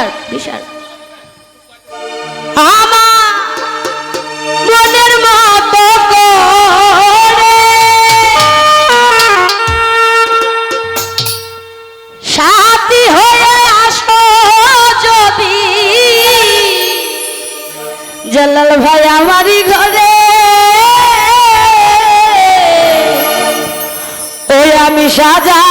বিশাল বিশাল। আমার মনের মতো সাথী হয়ে আসো যদি। জালাল ভাই আমারই ঘরে। ওই আমি সাজাবো।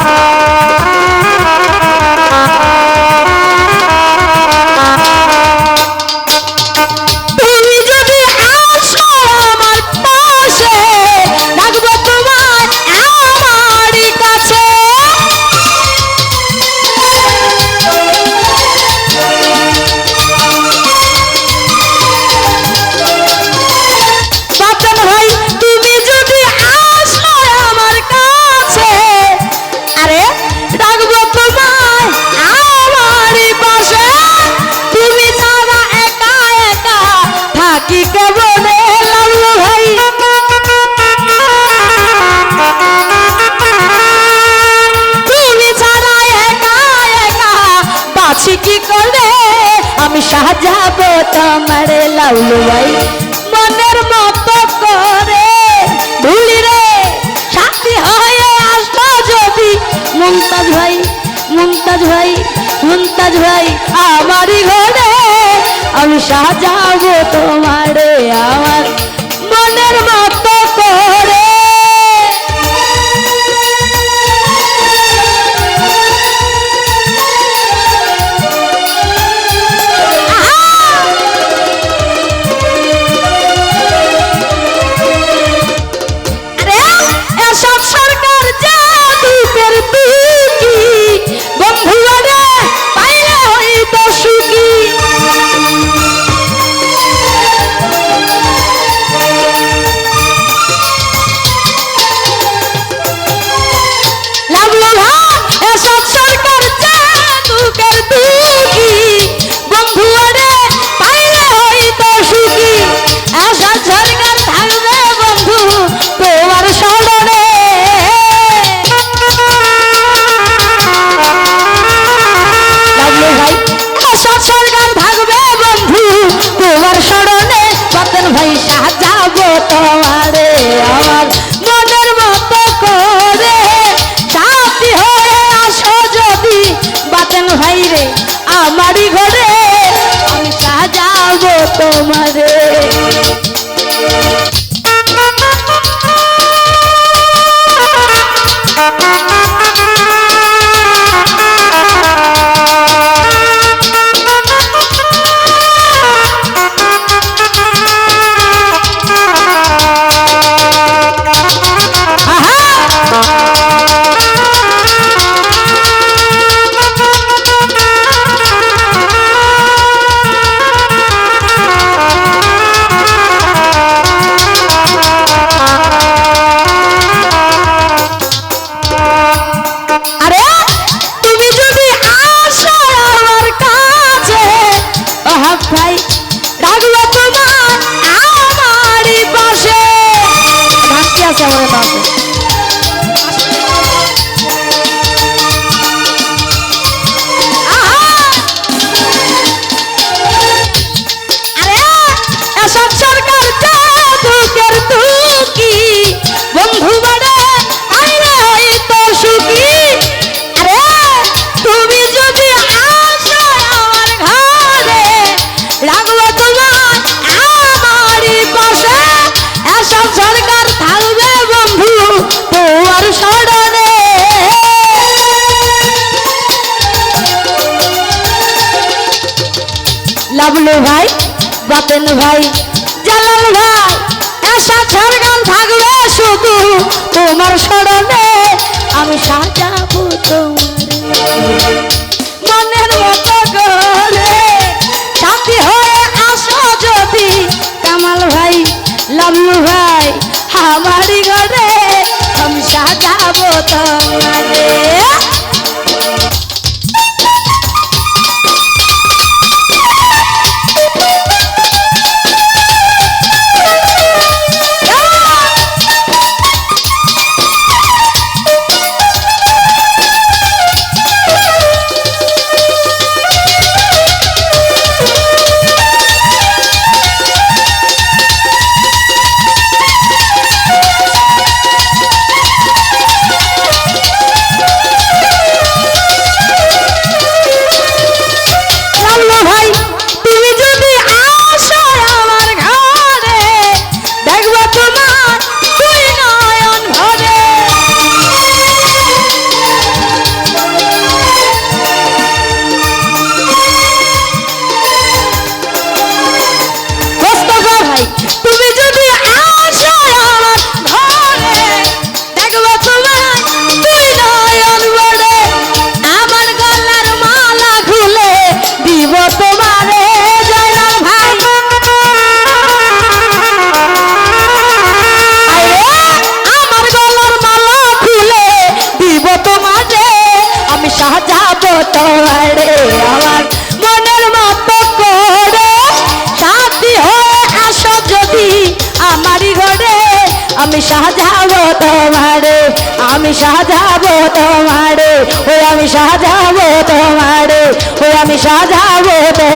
Bye. বাছি কি করে, আমি সাজাবো তোমার লাউলু ভাই মনের মতো করে, ভুলি রে, সাথী হয়ে আসলো যদি। মুমতাজ ভাই মুমতাজ ভাই মুমতাজ ভাই, আমারই ঘরে আমি সাজাবো তোমারে, আমার মনের মতো আছে আমাদের পাশে। যাব তোমাদের আমি সাজাবো তোমারে ও আমি সাজাবো তোমারে ও আমি সাজাবো